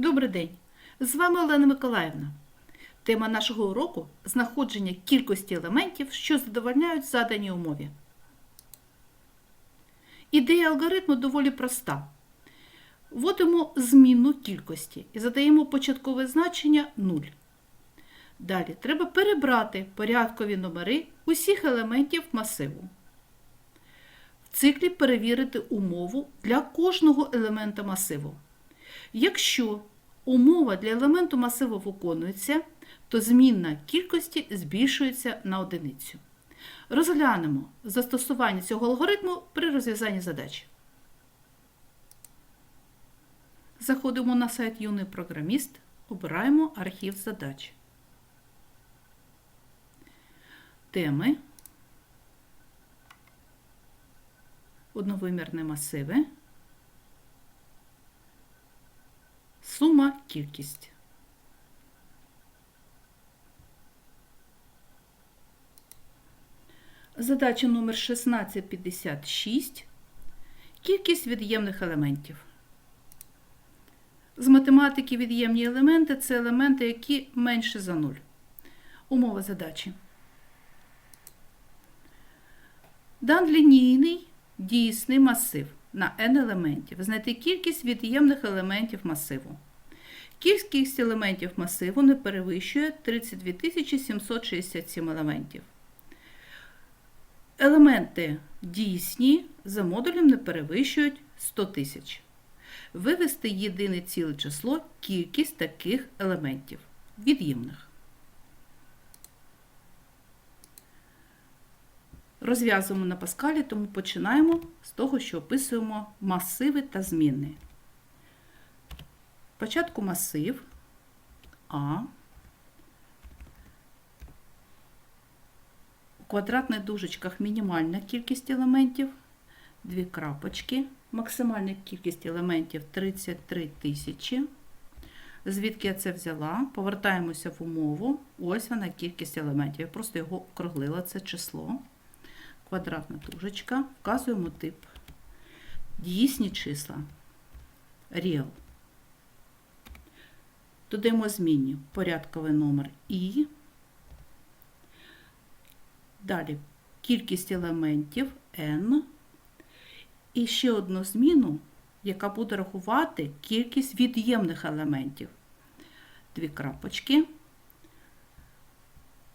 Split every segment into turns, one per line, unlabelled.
Добрий день! З вами Олена Миколаївна. Тема нашого уроку знаходження кількості елементів, що задовольняють заданій умові. Ідея алгоритму доволі проста. Вводимо змінну кількості і задаємо початкове значення 0. Далі треба перебрати порядкові номери усіх елементів масиву. В циклі перевірити умову для кожного елемента масиву. Якщо умова для елементу масиву виконується, то змінна кількості збільшується на одиницю. Розглянемо застосування цього алгоритму при розв'язанні задач. Заходимо на сайт Юний програміст, обираємо архів задач. Теми. Одновимірні масиви. Кількість. Задача номер 1656. Кількість від'ємних елементів. З математики від'ємні елементи це елементи, які менше за 0. Умова задачі. Дан лінійний дійсний масив на n елементів. Знайти кількість від'ємних елементів масиву. Кількість елементів масиву не перевищує 32 767 елементів. Елементи дійсні за модулем не перевищують 100 тисяч. Вивести єдине ціле число кількість таких елементів від'ємних. Розв'язуємо на паскалі, тому починаємо з того, що описуємо масиви та зміни. Спочатку масив А. У квадратних дужечках мінімальна кількість елементів, дві крапочки, максимальна кількість елементів 33 тисячі. Звідки я це взяла? Повертаємося в умову. Ось вона кількість елементів. Я просто його округлила, це число. Квадратна дужечка. Вказуємо тип. Дійсні числа. Real. Додаємо змінні порядковий номер І. Далі кількість елементів n. І ще одну зміну, яка буде рахувати кількість від'ємних елементів. Дві крапочки.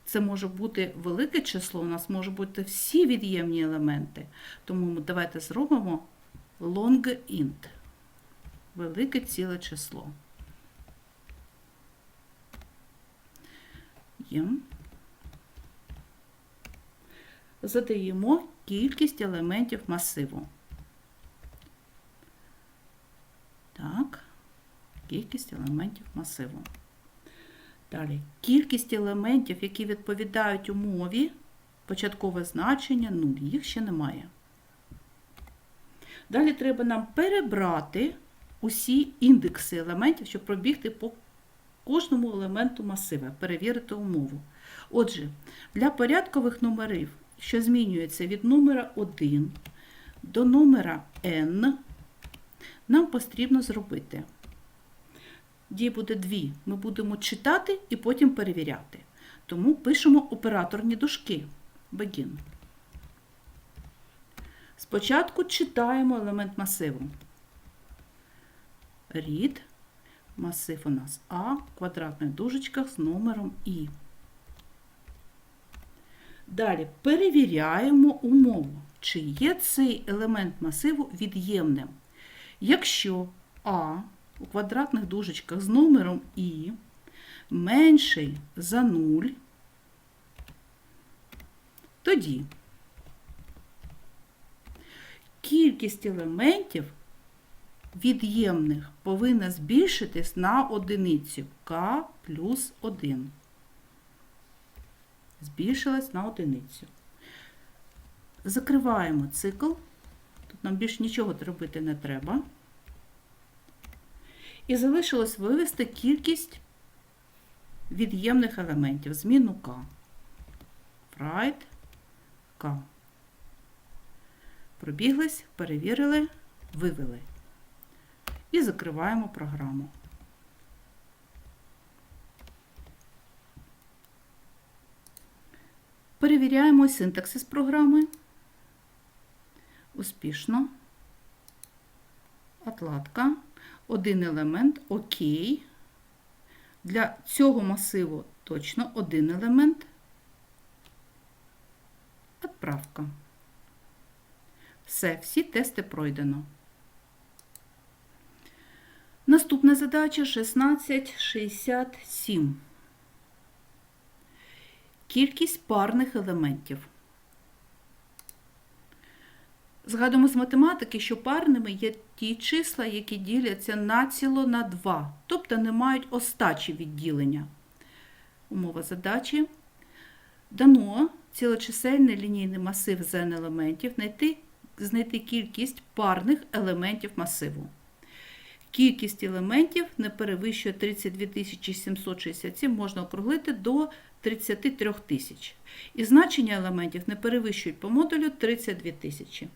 Це може бути велике число, у нас може бути всі від'ємні елементи. Тому давайте зробимо long int. Велике ціле число. Є. Задаємо кількість елементів масиву. Так, кількість елементів масиву. Далі, кількість елементів, які відповідають умові, початкове значення 0, їх ще немає. Далі треба нам перебрати усі індекси елементів, щоб пробігти по кожному елементу масива, перевірити умову. Отже, для порядкових номерів, що змінюється від номера 1 до номера n, нам потрібно зробити. Дій буде дві. Ми будемо читати і потім перевіряти. Тому пишемо операторні дужки. Begin. Спочатку читаємо елемент масиву. Read. Масив у нас А в квадратних дужечках з номером І. Далі перевіряємо умову, чи є цей елемент масиву від'ємним. Якщо А у квадратних дужечках з номером І менший за 0, тоді кількість елементів від'ємних повинна збільшитись на одиницю k плюс 1. Збільшилась на одиницю. Закриваємо цикл. Тут нам більше нічого робити не треба. І залишилось вивести кількість від'ємних елементів, зміну k. Write k. Пробіглись, перевірили, вивели і закриваємо програму. Перевіряємо синтаксис програми. Успішно. Атлатка. Один елемент Окей. Для цього масиву точно один елемент. Отправка. Все, всі тести пройдено. Наступна задача 1667. Кількість парних елементів. Згадуємо з математики, що парними є ті числа, які діляться націло на 2, тобто не мають остачі відділення. Умова задачі. Дано цілочисельний лінійний масив з n елементів, знайти, знайти кількість парних елементів масиву. Кількість елементів не перевищує 32 767, можна округлити до 33 тисяч. І значення елементів не перевищують по модулю 32 тисячі.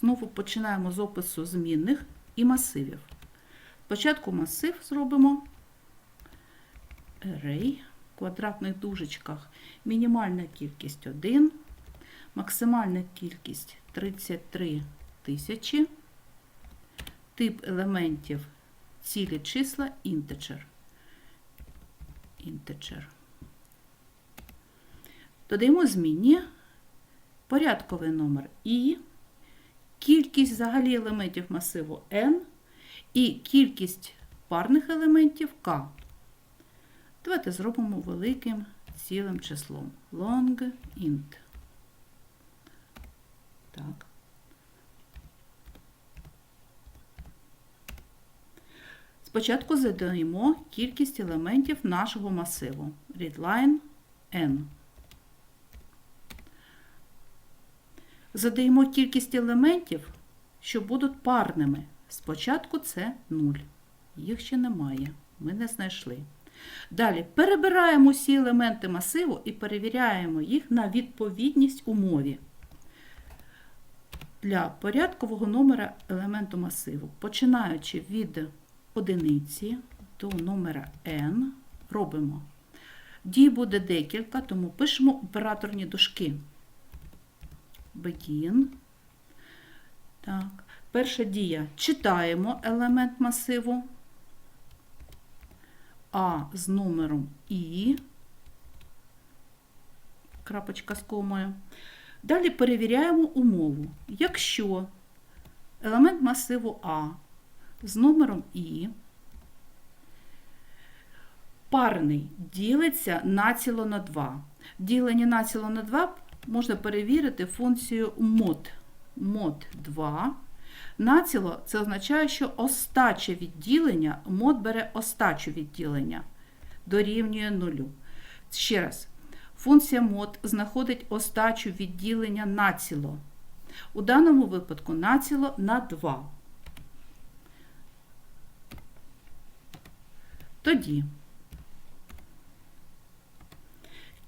Знову починаємо з опису змінних і масивів. Спочатку масив зробимо array, в квадратних дужечках мінімальна кількість 1, максимальна кількість 33 тисячі, тип елементів цілі числа integer. integer. Додаємо змінні порядковий номер і кількість взагалі елементів масиву n і кількість парних елементів k. Давайте зробимо великим цілим числом. Long int. Так. Спочатку задаємо кількість елементів нашого масиву. Readline n. Задаємо кількість елементів, що будуть парними. Спочатку це 0. Їх ще немає. Ми не знайшли. Далі перебираємо всі елементи масиву і перевіряємо їх на відповідність умові. Для порядкового номера елементу масиву, починаючи від одиниці до номера n, робимо. Дій буде декілька, тому пишемо операторні дужки. Begin. Так. Перша дія. Читаємо елемент масиву. А з номером І. Крапочка з комою. Далі перевіряємо умову. Якщо елемент масиву А з номером І парний ділиться націло на 2. Ділення націло на 2 можна перевірити функцію mod. Mod 2. Націло це означає, що остаче відділення, мод бере остачу відділення, дорівнює нулю. Ще раз, функція мод знаходить остачу відділення націло. У даному випадку націло на 2. Тоді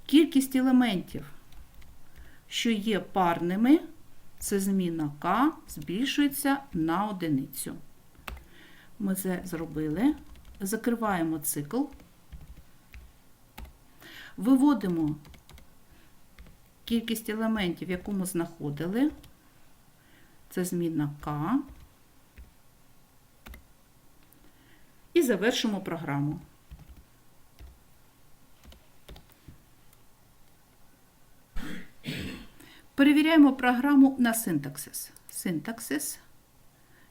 кількість елементів, що є парними, це зміна k збільшується на одиницю. Ми це зробили. Закриваємо цикл, виводимо кількість елементів, яку ми знаходили. Це зміна k. І завершимо програму. Перевіряємо програму на синтаксис. Синтаксис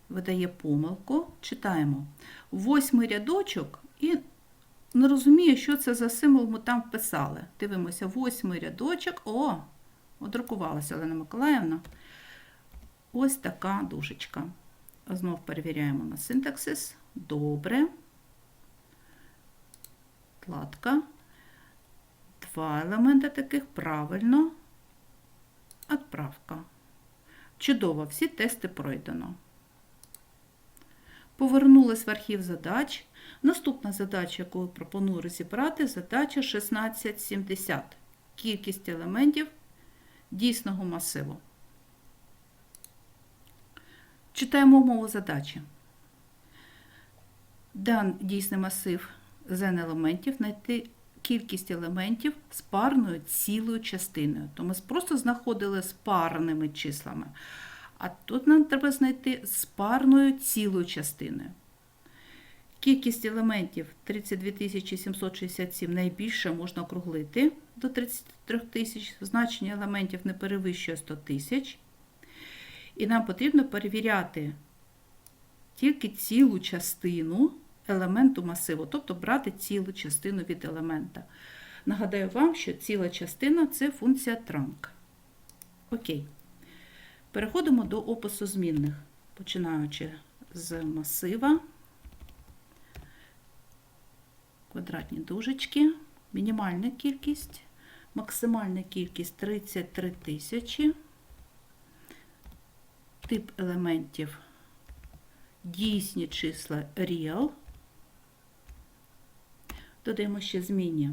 видає помилку. Читаємо восьмий рядочок і не розумію, що це за символ ми там вписали. Дивимося, восьмий рядочок. О, одрукувалася Олена Миколаївна. Ось така дужечка. Знов перевіряємо на синтаксис. Добре. Кладка. Два елементи таких правильно. Отправка. Чудово, всі тести пройдено. Повернулась в архів задач. Наступна задача, яку пропоную розібрати, задача 1670. Кількість елементів дійсного масиву. Читаємо умову задачі. Дан дійсний масив з n елементів знайти кількість елементів з парною цілою частиною. То ми просто знаходили з парними числами. А тут нам треба знайти з парною цілою частиною. Кількість елементів 32 767 найбільше можна округлити до 33 тисяч. Значення елементів не перевищує 100 тисяч. І нам потрібно перевіряти тільки цілу частину елементу масиву, тобто брати цілу частину від елемента. Нагадаю вам, що ціла частина це функція транк. Окей. Переходимо до опису змінних, починаючи з масива, квадратні дужечки, мінімальна кількість, максимальна кількість 33 тисячі, тип елементів дійсні числа real. Додаємо ще змінні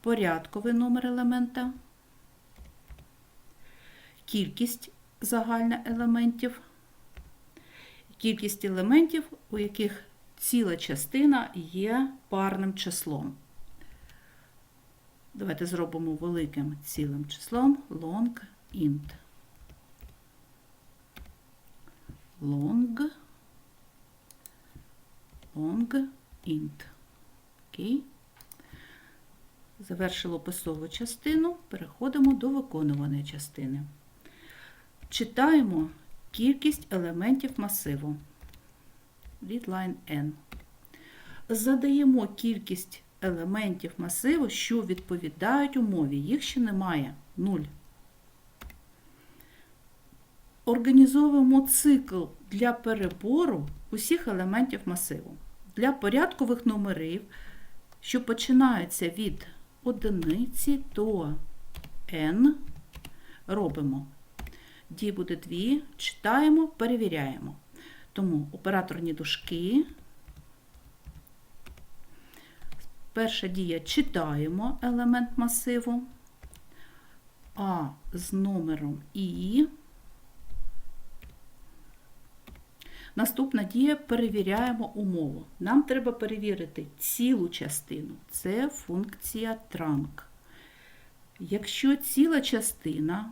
порядковий номер елемента, кількість загальна елементів, кількість елементів, у яких ціла частина є парним числом. Давайте зробимо великим цілим числом long int. Long long int. Окей. Завершили описову частину, переходимо до виконуваної частини. Читаємо кількість елементів масиву. Readline N. Задаємо кількість елементів масиву, що відповідають умові. Їх ще немає. 0. Організовуємо цикл для перебору усіх елементів масиву. Для порядкових номерів, що починаються від одиниці до n, робимо. Дій буде 2, читаємо, перевіряємо. Тому операторні дужки. Перша дія читаємо елемент масиву, а з номером І. Наступна дія перевіряємо умову. Нам треба перевірити цілу частину. Це функція trunk. Якщо ціла частина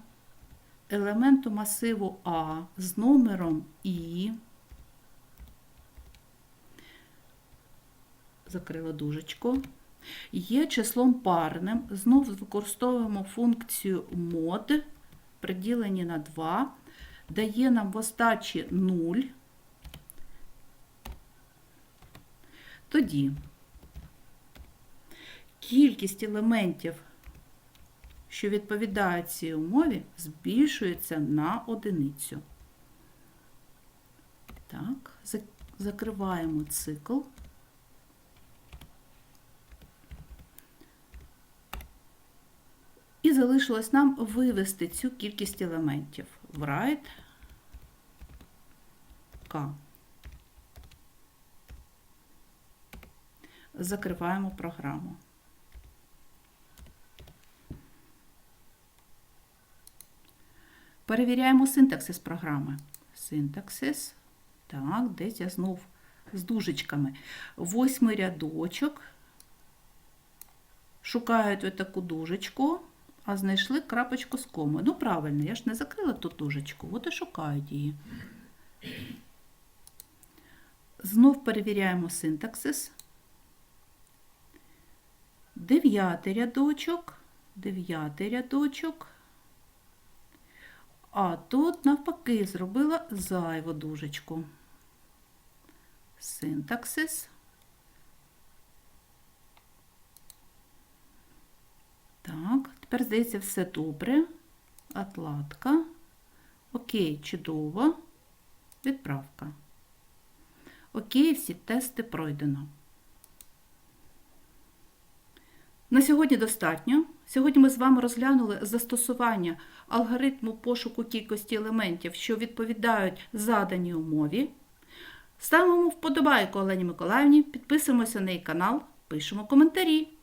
елементу масиву А з номером І, закрила дужечку, є числом парним, знов використовуємо функцію mod, приділені на 2, дає нам в остачі 0. Тоді кількість елементів, що відповідають цій умові, збільшується на одиницю. Так, закриваємо цикл. І залишилось нам вивести цю кількість елементів в write K. Закриваємо програму. Перевіряємо синтаксис програми. Синтаксис. Так, десь я знов з дужечками. Восьмий рядочок. Шукають таку дужечку, а знайшли крапочку з комою. Ну, правильно, я ж не закрила ту дужечку, от і шукають її. Знов перевіряємо синтаксис. Дев'ятий рядочок, дев'ятий рядочок. А тут, навпаки, зробила зайву дужечку. Синтаксис. Так, тепер, здається, все добре. Отладка. Окей, чудово. Відправка. Окей, всі тести пройдено. На сьогодні достатньо. Сьогодні ми з вами розглянули застосування алгоритму пошуку кількості елементів, що відповідають заданій умові. Ставимо вподобайку Олені Миколаївні, підписуємося на її канал, пишемо коментарі.